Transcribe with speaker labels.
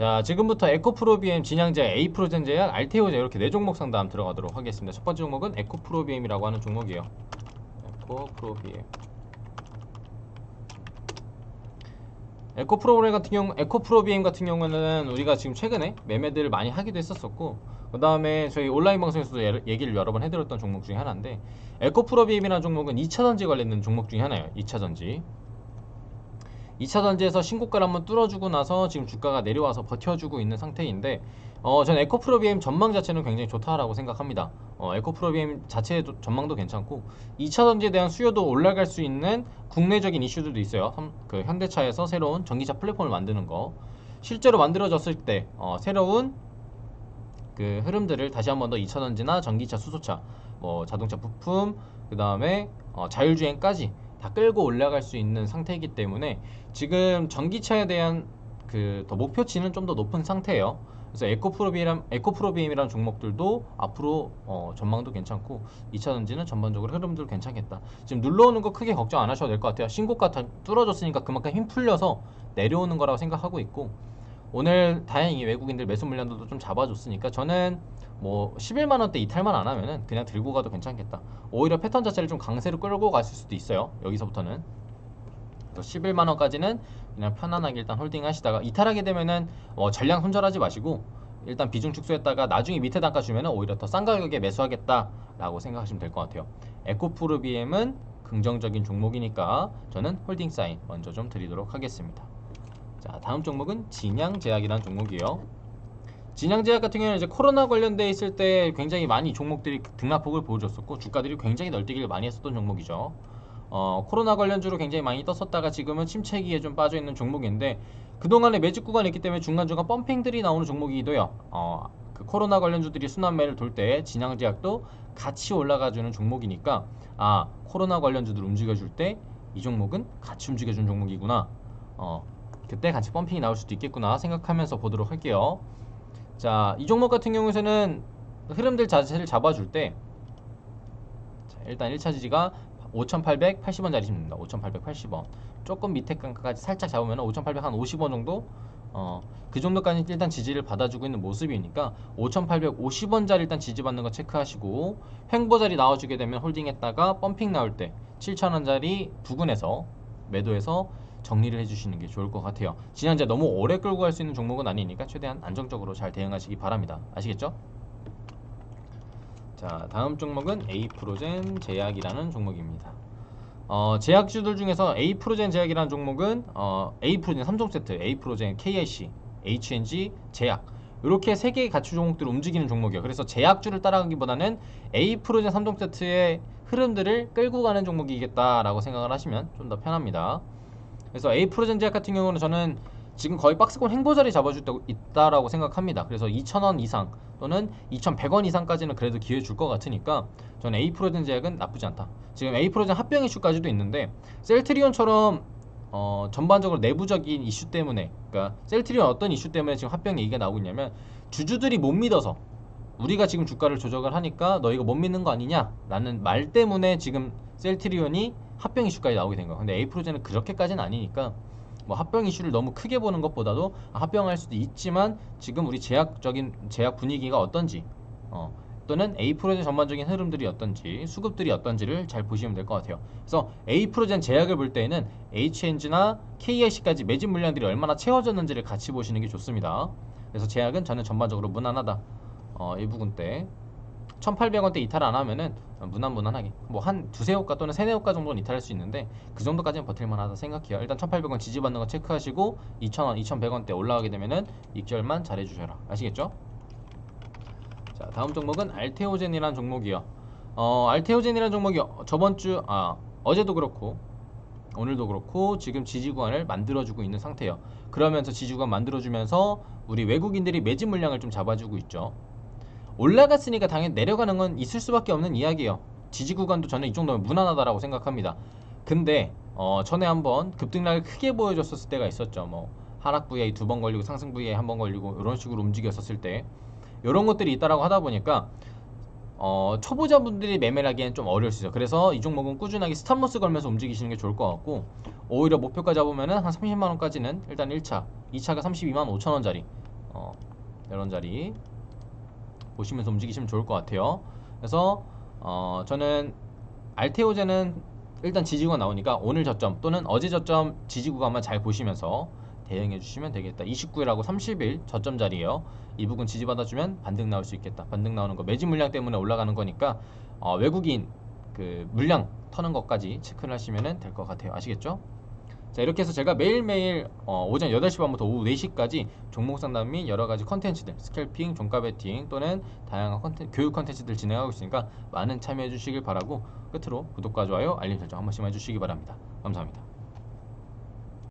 Speaker 1: 자 지금부터 에코프로비엠 진양제 에이프로젠 제약 알테오제 이렇게 네 종목 상담 들어가도록 하겠습니다. 첫 번째 종목은 에코프로비엠이라고 하는 종목이에요. 에코프로비엠. 에코프로그램 같은 경우 에코프로비엠 같은 경우는 우리가 지금 최근에 매매들을 많이 하기도 했었었고 그 다음에 저희 온라인 방송에서도 예- 얘기를 여러 번 해드렸던 종목 중에 하나인데 에코프로비엠이라는 종목은 2차전지 관련된 종목 중에 하나예요. 2차전지 2차 전지에서 신고가를 한번 뚫어주고 나서 지금 주가가 내려와서 버텨주고 있는 상태인데 어, 전 에코프로비엠 전망 자체는 굉장히 좋다라고 생각합니다. 어, 에코프로비엠 자체의 도- 전망도 괜찮고 2차 전지에 대한 수요도 올라갈 수 있는 국내적인 이슈들도 있어요. 삼- 그 현대차에서 새로운 전기차 플랫폼을 만드는 거 실제로 만들어졌을 때 어, 새로운 그 흐름들을 다시 한번 더 2차 전지나 전기차, 수소차, 뭐 자동차 부품, 그 다음에 어, 자율주행까지 다 끌고 올라갈 수 있는 상태이기 때문에 지금 전기차에 대한 그 더 목표치는 좀 더 높은 상태예요. 그래서 에코프로비엠, 에코프로비엠이라는 종목들도 앞으로 어, 전망도 괜찮고 2차 전지는 전반적으로 흐름도 괜찮겠다. 지금 눌러오는 거 크게 걱정 안 하셔도 될 것 같아요. 신고가 다 뚫어졌으니까 그만큼 힘 풀려서 내려오는 거라고 생각하고 있고 오늘 다행히 외국인들 매수 물량들도 좀 잡아줬으니까 저는 뭐 11만 원대 이탈만 안 하면은 그냥 들고 가도 괜찮겠다. 오히려 패턴 자체를 좀 강세로 끌고 갔을 수도 있어요. 여기서부터는. 그래서 11만 원까지는 그냥 편안하게 일단 홀딩 하시다가 이탈하게 되면은 어, 전량 손절하지 마시고 일단 비중 축소했다가 나중에 밑에 단가 주면은 오히려 더 싼 가격에 매수하겠다 라고 생각하시면 될 것 같아요. 에코프루비엠은 긍정적인 종목이니까 저는 홀딩 사인 먼저 좀 드리도록 하겠습니다. 자, 다음 종목은 진양제약이라는 종목이에요. 진양제약 같은 경우는 이제 코로나 관련돼 있을 때 굉장히 많이 종목들이 등락폭을 보여줬었고 주가들이 굉장히 널뛰기를 많이 했었던 종목이죠. 어, 코로나 관련주로 굉장히 많이 떴었다가 지금은 침체기에 좀 빠져 있는 종목인데 그동안에 매집 구간이 있기 때문에 중간중간 펌핑들이 나오는 종목이기도 해요. 어, 그 코로나 관련주들이 순환매를 돌 때 진양제약도 같이 올라가주는 종목이니까 아 코로나 관련주들 움직여줄 때 이 종목은 같이 움직여주는 종목이구나. 어, 그때 같이 펌핑이 나올 수도 있겠구나 생각하면서 보도록 할게요. 자, 이 종목 같은 경우에는 흐름들 자체를 잡아줄 때 자, 일단 1차 지지가 5,880원짜리 집니다. 5,880원. 조금 밑에 강가까지 살짝 잡으면 5,850원 정도 어, 그 정도까지 일단 지지를 받아주고 있는 모습이니까 5,850원짜리 일단 지지받는 거 체크하시고 횡보 자리 나와주게 되면 홀딩했다가 펌핑 나올 때 7,000원짜리 부근에서 매도해서 정리를 해주시는 게 좋을 것 같아요. 진행자 너무 오래 끌고 갈 수 있는 종목은 아니니까 최대한 안정적으로 잘 대응하시기 바랍니다. 아시겠죠? 자, 다음 종목은 에이프로젠 제약이라는 종목입니다. 어, 제약주들 중에서 에이프로젠 제약이라는 종목은 어, 에이프로젠 3종 세트, 에이프로젠 KIC, HNG, 제약 이렇게 세 개의 가치 종목들을 움직이는 종목이에요. 그래서 제약주를 따라가기보다는 에이프로젠 3종 세트의 흐름들을 끌고 가는 종목이겠다라고 생각을 하시면 좀 더 편합니다. 그래서 에이프로젠 제약 같은 경우는 저는 지금 거의 박스권 행보 자리 잡아주고 있다라고 생각합니다. 그래서 2,000원 이상 또는 2,100원 이상까지는 그래도 기회 줄 것 같으니까 저는 에이프로젠 제약은 나쁘지 않다. 지금 에이프로젠 합병 이슈까지도 있는데 셀트리온처럼 어, 전반적으로 내부적인 이슈 때문에 그러니까 셀트리온 어떤 이슈 때문에 지금 합병 얘기가 나오고 있냐면 주주들이 못 믿어서 우리가 지금 주가를 조작을 하니까 너희가 못 믿는 거 아니냐 라는 말 때문에 지금 셀트리온이 합병 이슈까지 나오게 된 거야. 근데 에이프로젠은 그렇게까지는 아니니까 뭐 합병 이슈를 너무 크게 보는 것보다도 아, 합병할 수도 있지만 지금 우리 제약적인 제약 분위기가 어떤지 어, 또는 에이프로젠 전반적인 흐름들이 어떤지 수급들이 어떤지를 잘 보시면 될 것 같아요. 그래서 에이프로젠 제약을 볼 때에는 HNG나 KIC까지 매집 물량들이 얼마나 채워졌는지를 같이 보시는 게 좋습니다. 그래서 제약은 저는 전반적으로 무난하다. 어, 이 부분 때 1,800원대 이탈 안 하면은 무난 무난하게 뭐 한 두세 호가 또는 세네 호가 정도는 이탈할 수 있는데 그 정도까지는 버틸만하다 생각해요. 일단 1,800원 지지받는 거 체크하시고 2,000원, 2,100원대 올라가게 되면은 익절만 잘해주셔라. 아시겠죠? 자 다음 종목은 알테오젠이라는 종목이요. 어 알테오젠이라는 종목이 저번 주 아 어제도 그렇고 오늘도 그렇고 지금 지지 구간을 만들어주고 있는 상태예요. 그러면서 지지 구간 만들어주면서 우리 외국인들이 매집 물량을 좀 잡아주고 있죠. 올라갔으니까 당연히 내려가는 건 있을 수밖에 없는 이야기예요. 지지 구간도 저는 이 정도면 무난하다라고 생각합니다. 근데 어, 전에 한번 급등락을 크게 보여줬었을 때가 있었죠. 뭐 하락 VI 두번 걸리고 상승 VI 한번 걸리고 이런 식으로 움직였었을 때 이런 것들이 있다라고 하다 보니까 어, 초보자분들이 매매를 하기엔 좀 어려울 수 있어요. 그래서 이 종목은 꾸준하게 스탑로스 걸면서 움직이시는 게 좋을 것 같고 오히려 목표가 잡으면은 한 30만 원까지는 일단 1차, 2차가 32만 5천 원짜리 어, 이런 자리 보시면서 움직이시면 좋을 것 같아요. 그래서 어, 저는 알테오제는 일단 지지구가 나오니까 오늘 저점 또는 어제 저점 지지 구간만 잘 보시면서 대응해 주시면 되겠다. 29일하고 30일 저점 자리에요. 이 부분 지지받아주면 반등 나올 수 있겠다. 반등 나오는 거 매진 물량 때문에 올라가는 거니까 어, 외국인 그 물량 터는 것까지 체크를 하시면 될 것 같아요. 아시겠죠? 자 이렇게 해서 제가 매일매일 어, 오전 8시 반부터 오후 4시까지 종목 상담 및 여러 가지 컨텐츠들 스캘핑, 종가 베팅 또는 다양한 컨텐, 교육 컨텐츠들 진행하고 있으니까 많은 참여해 주시길 바라고 끝으로 구독과 좋아요, 알림 설정 한 번씩만 해주시기 바랍니다. 감사합니다.